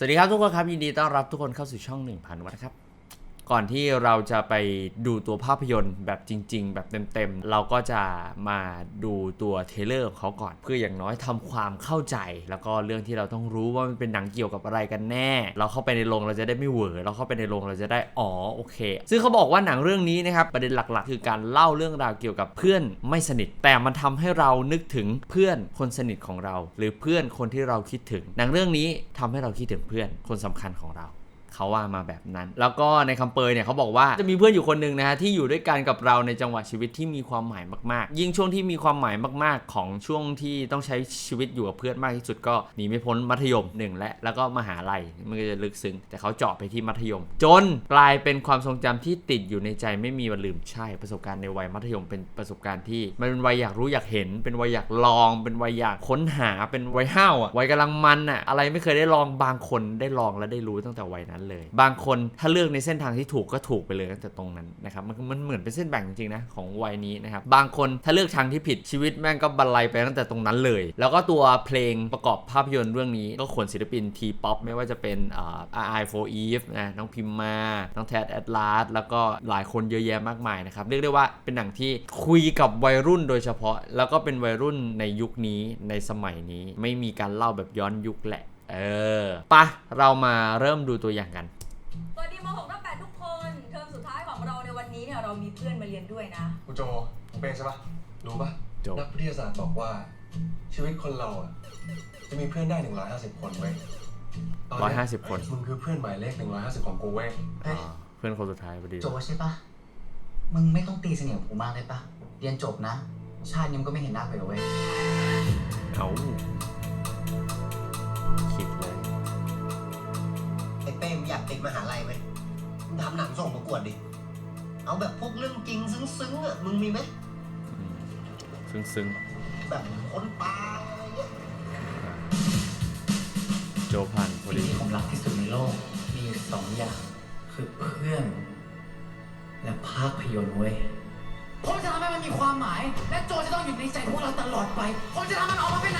สวัสดีครับทุกคนครับ ยินดีต้อนรับทุกคนเข้าสู่ช่อง 1000 วัตครับ ก่อนที่เราจะไปดูตัวภาพยนตร์แบบจริง ๆ แบบเต็มๆ เราก็จะมาดูตัวเทเลอร์ของเขาก่อน เพื่ออย่างน้อยทำความเข้าใจ แล้วก็เรื่องที่เราต้องรู้ว่ามันเป็นหนังเกี่ยวกับอะไรกันแน่ เราเข้าไปในโรงเราจะได้ไม่เหวอเราเข้าไปในโรงเราจะได้อ๋อโอเค ซึ่งเขาบอกว่าหนังเรื่องนี้นะครับประเด็นหลักๆ คือการเล่าเรื่องราวเกี่ยวกับเพื่อนไม่สนิท แต่มันทำให้เรานึกถึงเพื่อนคนสนิทของเรา หรือเพื่อนคนที่เราคิดถึง หนังเรื่องนี้ทำให้เราคิดถึงเพื่อนคนสำคัญของเรา เขาว่ามาแบบนั้น แล้วก็ในคำเปยเนี่ยเขาบอกว่าจะมีเพื่อนอยู่คนหนึ่งนะฮะที่อยู่ด้วยกันกับเราในจังหวะชีวิตที่มีความหมายมาก ๆ ยิ่งช่วงที่มีความหมายมาก ๆ ของช่วงที่ต้องใช้ชีวิตอยู่กับเพื่อนมากที่สุดก็หนีไม่พ้นมัธยมหนึ่งและแล้วก็มหาลัยมันก็จะลึกซึ้งแต่เขาเจาะไปที่มัธยม จนกลายเป็นความทรงจำที่ติดอยู่ในใจไม่มีวันลืมใช่ประสบการณ์ในวัยมัธยมเป็นประสบการณ์ที่มันเป็นวัยอยากรู้อยากเห็น เป็นวัยอยากลอง เป็นวัยอยากค้นหาเป็นวัยห้าวอะวัยกำลังมันอะอะไรไม่เคยได้ลองบางคนได้ลองและได้รู้ตั้งแต่วัยนั้นเลย บางคนถ้าเลือกในเส้นทางที่ถูกก็ถูกไปเลยตั้งแต่ตรงนั้นนะครับมันมันเหมือนเป็นเส้นแบ่งจริงๆนะของวัยนี้นะครับบางคนถ้าเลือกทางที่ผิดชีวิตแม่งก็บรรลัยไปตั้งแต่ตรงนั้นเลย แล้วก็ตัวเพลงประกอบภาพยนตร์เรื่องนี้ก็ขนศิลปินทีป๊อปไม่ว่าจะเป็นอ่า R I for Eve นะน้องพิมมาน้องแทดแอดลาสแล้วก็หลายคนเยอะแยะมากมายนะครับเรียกได้ว่าเป็นหนังที่คุยกับวัยรุ่นโดยเฉพาะ แล้วก็เป็นวัยรุ่นในยุคนี้ในสมัยนี้ไม่มีการเล่าแบบย้อนยุคแหละ เออปะเรามาเริ่มดูตัวอย่างกัน สวัสดีม .6 ทับ8ทุกคน เทอมสุดท้ายของเราในวันนี้เนี่ยเรามีเพื่อนมาเรียนด้วยนะกูโจมึงเป็นใช่ปะรู้ปะโจ นักวิทยาศาสตร์บอกว่า ชีวิตคนเราอะจะมีเพื่อนได้ 150 คนเว้ยตนร้อยเนี้ห้าสิบคน มึงคือเพื่อนหมายเลข 150 ของกูเว้ย อ่าเพื่อนคนสุดท้ายพอดีโจใช่ปะมึงไม่ต้องตีเสนียงกูมากเลยปะเรียนจบนะ ชาตินี้มึงก็ไม่เห็นหน้ากูเลยเว้ยเอา อ้เป้มอยากติดมหาลัยไหมมึงทำหนังส่งประกวดดิ เอาแบบพวกเรื่องจริงซึ้งๆอะ มึงมีไหมอืมซึ้งซึ้งแบบคนปลาอะไรเงี้ยๆโจพันพอสิ่งดีที่ผมรักที่สุดในโลก มีอยู่สองอย่าง คือเพื่อน และภาพยนตร์เว้ย ผมจะทำให้มันมีความหมาย และโจจะต้องอยู่ในใจพวกเราตลอดไป ผมจะทำมันออกมาเป็นหนัง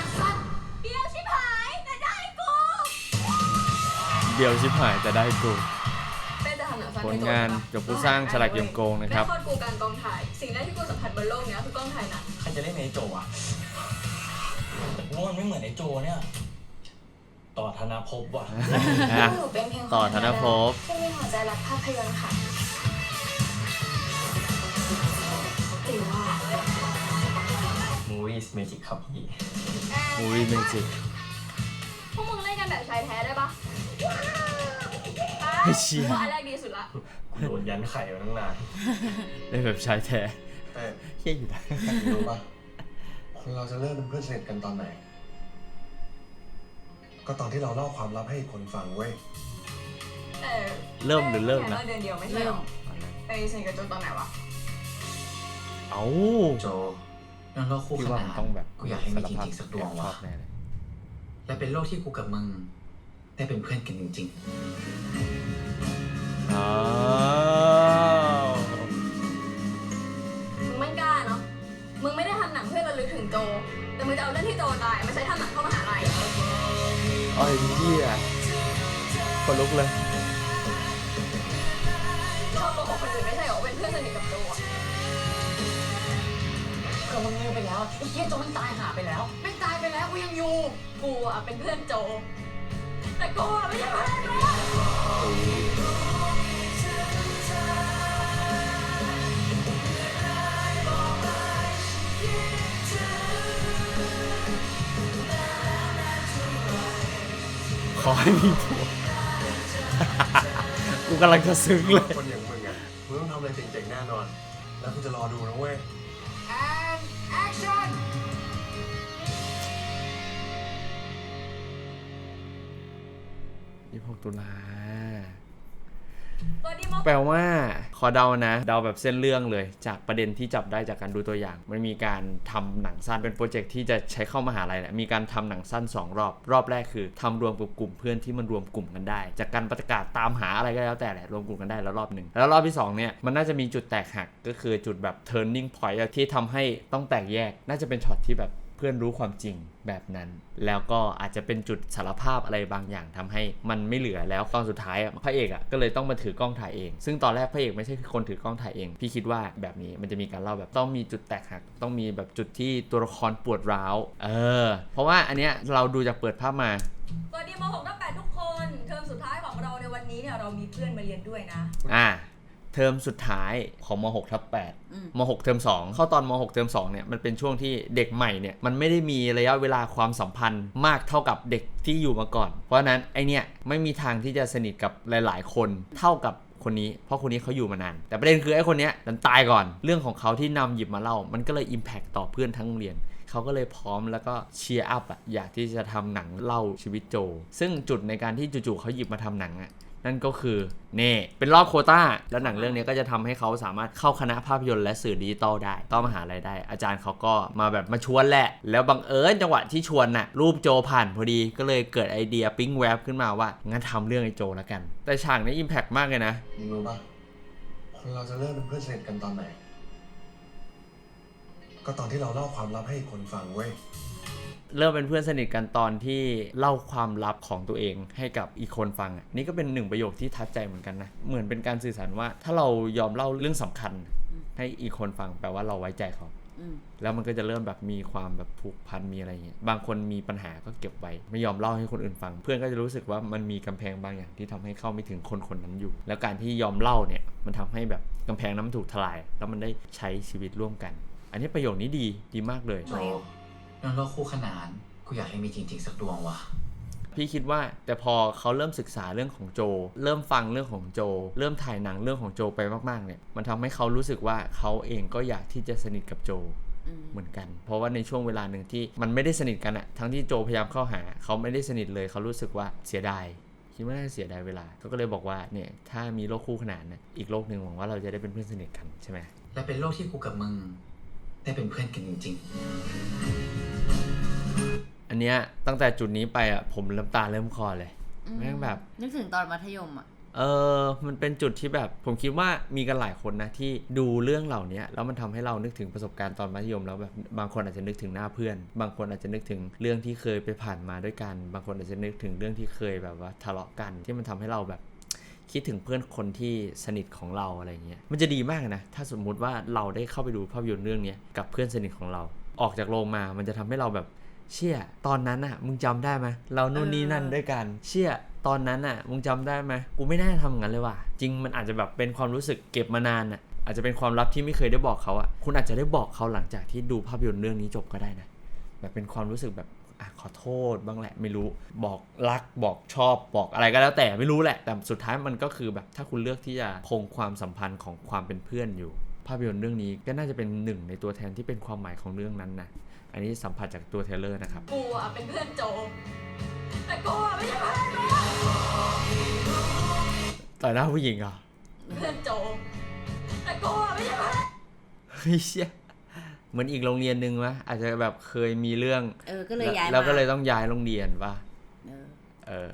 ดียวชิบหายแต่ได้กูเป็นจะทำหนังสั้นผลให้โจงานใช่ปะจบผู้สร้างฉลากเกมโกงนะครับแม่โคตรกูการกองถ่าย สิ่งแรกที่กูสัมผัสบนโลกเนี้ยคือกล้องถ่ายหนังใครจะเล่นไอ้โจอะแต่กูว่ามันไม่เหมือนไอ้โจเนี่ย ต่อธนาภพว่ะอะหนูเป็นเพียงคนต่อธนภพที่มีหัวใจรักภาพยนตร์ค่ะหรือว่า Movies Magic ครับพี่ มูวี่เมจิก พวกมึงเล่นกันแบบชายแท้ได้ปะ ไอ้เชี่ยอันแรกดีสุดละกูโดนยันไข่มาตั้งนานได้แบบชายแท้เป้เฮี้ยอยู่นะรู้ปะคนเราจะเริ่มเป็นเพื่อนสนิทกันตอนไหน ก็ตอนที่เราเล่าความลับให้อีกคนฟังเว้ยแต่เริ่มหรือเริ่มนะ แค่เดือนเดียวไม่ใช่หรอไปสนิทกับโจตอนไหนวะเอ้าโจเรื่องโลกคู่พี่ขว่านามันดต้องแบบกูอยากให้มีจริงๆสักดวงชว่ะอบแน่เลยและเป็นโลกที่กูกับมึง ได้เป็นเพื่อนกันจริง อ้าวมึงไม่กล้าเนาะ มึงไม่ได้ทำหนังเพื่อระลึกถึงโจ แต่มึงจะเอาเรื่องที่โจตายมาใช้ทำหนังเข้ามหาลัยไอ้เหี้ยคนลุกเลย ชอบโกหกคนอื่นไม่ใช่เหรอว่าเป็นเพื่อนสนิทกับโจอะๆก็มึงลืมไปแล้วไอ้เหี้ยโจมันตายหาไปแล้ว ไม่ตายไปแล้วกูยังอยู่ กูอะเป็นเพื่อนโจ แต่กูอะไม่ใช่พื่อนโจขอให้มีผัว กูกำลังจะซึ้งเลย คนอย่างมึงอะมึงต้องทำอะไรเจ๋งๆแน่นอน แล้วกูจะรอดูนะเว้ย 26 ตุลาสวัสดีมอแปลว่าขอเดานะ เดาแบบเส้นเรื่องเลย จากประเด็นที่จับได้จากการดูตัวอย่าง มันมีการทำหนังสั้นเป็นโปรเจกต์ที่จะใช้เข้ามหาลัยแหละมีการทำหนังสั้น 2 รอบ รอบแรกคือทำรวมกับกลุ่มเพื่อนที่มันรวมกลุ่มกันได้ จากการประกาศตามหาอะไรก็แล้วแต่แหละรวมกลุ่มกันได้แล้วรอบหนึ่งแล้วรอบที่สองเนี่ยมันน่าจะมีจุดแตกหักก็คือจุดแบบ turning point อะที่ทำให้ต้องแตกแยก น่าจะเป็นช็อตที่แบบ พื่อนรู้ความจริงแบบนั้น แล้วก็อาจจะเป็นจุดสารภาพอะไรบางอย่างทำให้มันไม่เหลือแล้วตอนสุดท้ายอะพระเอกอะก็เลยต้องมาถือกล้องถ่ายเอง ซึ่งตอนแรกพระเอกไม่ใช่คนถือกล้องถ่ายเอง พี่คิดว่าแบบนี้มันจะมีการเล่าแบบต้องมีจุดแตกหัก ต้องมีแบบจุดที่ตัวละครปวดร้าว เออ เพราะว่าอันเนี้ยเราดูจากเปิดภาพมาสวัสดีม .6 ทับ8ทุกคน เทอมสุดท้ายของเราในวันนี้เนี่ยเรามีเพื่อนมาเรียนด้วยนะ อ่า เทอมสุดท้ายของม6ทับอืม8ม6เทอม2 เข้าตอนม6เทอม2เนี่ยมันเป็นช่วงที่เด็กใหม่เนี่ยมันไม่ได้มีระยะเวลาความสัมพันธ์มากเท่ากับเด็กที่อยู่มาก่อน เพราะฉะนั้นไอเนี่ยไม่มีทางที่จะสนิทกับหลาย ๆ คนเท่ากับคนนี้เพราะคนนี้เขาอยู่มานาน แต่ประเด็นคือไอ้คนเนี้ยดันตายก่อน เรื่องของเขาที่นำหยิบมาเล่า มันก็เลยอิมแพคต่อเพื่อนทั้งโรงเรียนเขาก็เลยพร้อมแล้วก็เชียร์อัพอะอยากที่จะทำหนังเล่าชีวิตโจ ซึ่งจุดในการที่จู่ๆเขาหยิบมาทำหนังอะ นั่นก็คือเน่เป็นรอบโคต้า แล้วหนังเรื่องนี้ก็จะทำให้เขาสามารถเข้าคณะภาพยนตร์และสื่อดิจิตอลได้ต้องมหาลัยได้ อาจารย์เขาก็มาแบบมาชวนแหละ แล้วบังเอิญจังหวะที่ชวนน่ะรูปโจผ่านพอดีก็เลยเกิดไอเดียปิ๊งแวบขึ้นมาว่า งั้นทำเรื่องไอโจแล้วกัน แต่ฉากนี้อิมแพกมากเลยนะมึงรู้ป่ะคนเราจะเริ่มเป็นเพื่อนสนิทกันตอนไหน ก็ตอนที่เราเล่าความลับให้คนฟังเว้ย เริ่มเป็นเพื่อนสนิทกันตอนที่เล่าความลับของตัวเองให้กับอีกคนฟังอะนี่ก็เป็นหนึ่งประโยคที่ทัดใจเหมือนกันนะ เหมือนเป็นการสื่อสารว่า ถ้าเรายอมเล่าเรื่องสำคัญ ให้อีกคนฟังแปลว่าเราไว้ใจเขาอืมแล้วมันก็จะเริ่มแบบมีความแบบผูกพันมีอะไรเงี้ย บางคนมีปัญหาก็เก็บไว้ ไม่ยอมเล่าให้คนอื่นฟัง เพื่อนก็จะรู้สึกว่ามันมีกำแพงบางอย่างที่ทำให้เข้าไม่ถึงคนคนนั้นอยู่ แล้วการที่ยอมเล่าเนี่ยมันทำให้แบบกำแพงนั้นมันถูกทลาย แล้วมันได้ใช้ชีวิตร่วมกัน อันนี้ประโยคนี้ดีดีมากเลยโจ เรื่องโลกคู่ขนานกูอยากให้มีจริงๆสักดวงว่ะ พี่คิดว่าแต่พอเขาเริ่มศึกษาเรื่องของโจ เริ่มฟังเรื่องของโจ เริ่มถ่ายหนังเรื่องของโจไปมากๆเนี่ยมันทำให้เขารู้สึกว่าเขาเองก็อยากที่จะสนิทกับโจอืมเหมือนกัน เพราะว่าในช่วงเวลาหนึ่งที่มันไม่ได้สนิทกันอะทั้งที่โจพยายามเข้าหา เขาไม่ได้สนิทเลยเขารู้สึกว่าเสียดายคิดว่าน่าจะเสียดายเวลาเขาก็เลยบอกว่าเนี่ยถ้ามีโลกคู่ขนานนะอีกโลกหนึ่งหวังว่าเราจะได้เป็นเพื่อนสนิทกันใช่ไหมและเป็นโลกที่กูกับมึงได้เป็นเพื่อนกันจริงอัน เนี้ยตั้งแต่จุดนี้ไปอะผมน้ำตาเริ่มคลอเลยอืมแม่งแบบ นึกถึงตอนมัธยมอะเออมันเป็นจุดที่แบบผมคิดว่ามีกันหลายคนนะที่ดูเรื่องเหล่านี้แล้วมันทำให้เรานึกถึงประสบการณ์ตอนมัธยมแล้วแบบบางคนอาจจะนึกถึงหน้าเพื่อน บางคนอาจจะนึกถึงเรื่องที่เคยไปผ่านมาด้วยกัน บางคนอาจจะนึกถึงเรื่องที่เคยแบบว่าทะเลาะกัน ที่มันทำให้เราแบบคิดถึงเพื่อนคนที่สนิทของเราอะไรเงี้ยมันจะดีมากนะถ้าสมมุติว่าเราได้เข้าไปดูภาพยนตร์เรื่องเนี้ยกับเพื่อนสนิทของเรา ออกจากโรงมา มันจะทำให้เราแบบ เชี่ยตอนนั้นอะ มึงจำได้ไหมเรานู่นนี่นั่นด้วยกัน เชี่ยตอนนั้นอะ มึงจำได้ไหมกูไม่น่าทำอย่างนั้นเลยว่ะจริงมันอาจจะแบบเป็นความรู้สึกเก็บมานานอะอาจจะเป็นความลับที่ไม่เคยได้บอกเขาอะคุณอาจจะได้บอกเขาหลังจากที่ดูภาพยนตร์เรื่องนี้จบก็ได้นะแบบเป็นความรู้สึกแบบอะขอโทษบ้างแหละไม่รู้บอกรักบอกชอบบอกอะไรก็แล้วแต่ไม่รู้แหละ แต่สุดท้ายมันก็คือแบบถ้าคุณเลือกที่จะคงความสัมพันธ์ของความเป็นเพื่อนอยู่ ภาพยนตร์เรื่องนี้ก็น่าจะเป็นหนึ่งในตัวแทนที่เป็นความหมายของเรื่องนั้นนะ อันนี้สัมผัสจากตัวเทรลเลอร์นะครับ กูอะเป็นเพื่อนโจแต่กูอะไม่ใช่เพื่อนโจต่อหน้าผู้หญิงเหรอเพื่อนโจแต่กูอะไม่ใช่เพื่อนเฮ้ยเชี่ยเหมือนอีกโรงเรียนหนึ่งวะอาจจะแบบเคยมีเรื่องเออ ก็เลยย้ายมาแล้วก็เลยต้องย้ายโรงเรียนป่ะเออ เออ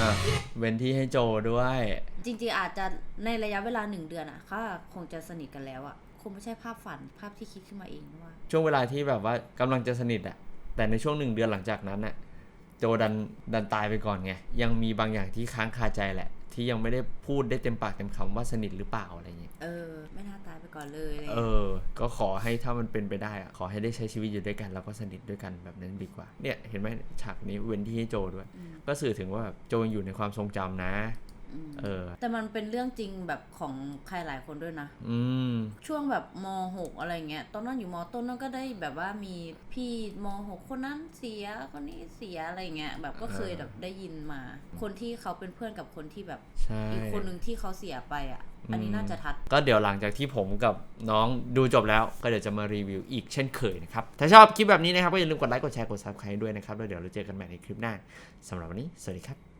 อะเว้นที่ให้โจด้วย จริงๆอาจจะในระยะเวลาหนึ่งเดือนอะเขาคงจะสนิทกันแล้วอะคงไม่ใช่ภาพฝันภาพที่คิดขึ้นมาเองว่า ช่วงเวลาที่แบบว่ากำลังจะสนิทอะแต่ในช่วงหนึ่งเดือนหลังจากนั้นอะโจดันดันตายไปก่อนไง ยังมีบางอย่างที่ค้างคาใจแหละ ที่ยังไม่ได้พูดได้เต็มปากเต็มคำว่าสนิทหรือเปล่าอะไรเงี้ยเออ ไม่น่าตายไปก่อนเลยอะไรเอเงี้ยอก็ขอให้ถ้ามันเป็นไปได้อะขอให้ได้ใช้ชีวิตอยู่ด้วยกัน แล้วก็สนิทด้วยกันแบบนั้นดีกว่า เนี่ยเห็นไหมฉากนี้เว้นที่ให้โจด้วยมก็สื่อถึงว่าแบบโจยังอยู่ในความทรงจำนะอืม เออ แต่มันเป็นเรื่องจริงแบบของใครหลายคนด้วยนะ อืม ช่วงแบบม .6 อะไรเงี้ย ตอนนั้นอยู่มต้นนั่นก็ได้แบบว่ามีพี่ม .6 คนนั้นเสียคนนี้เสียอะไรเงี้ยแบบก็เคยอ่าแบบได้ยินมา คนที่เขาเป็นเพื่อนกับคนที่แบบใช่อีกคนหนึ่งที่เขาเสียไปอะ อันนี้น่าจะทัด ก็เดี๋ยวหลังจากที่ผมกับน้องดูจบแล้ว ก็เดี๋ยวจะมารีวิวอีกเช่นเคยนะครับ ถ้าชอบคลิปแบบนี้นะครับก็อย่าลืมกดไลค์กดแชร์กด subscribe ด้วยนะครับแล้วเดี๋ยวเราเจอกันใหม่ในคลิปหน้าสำหรับวันนี้สวัสดีครับ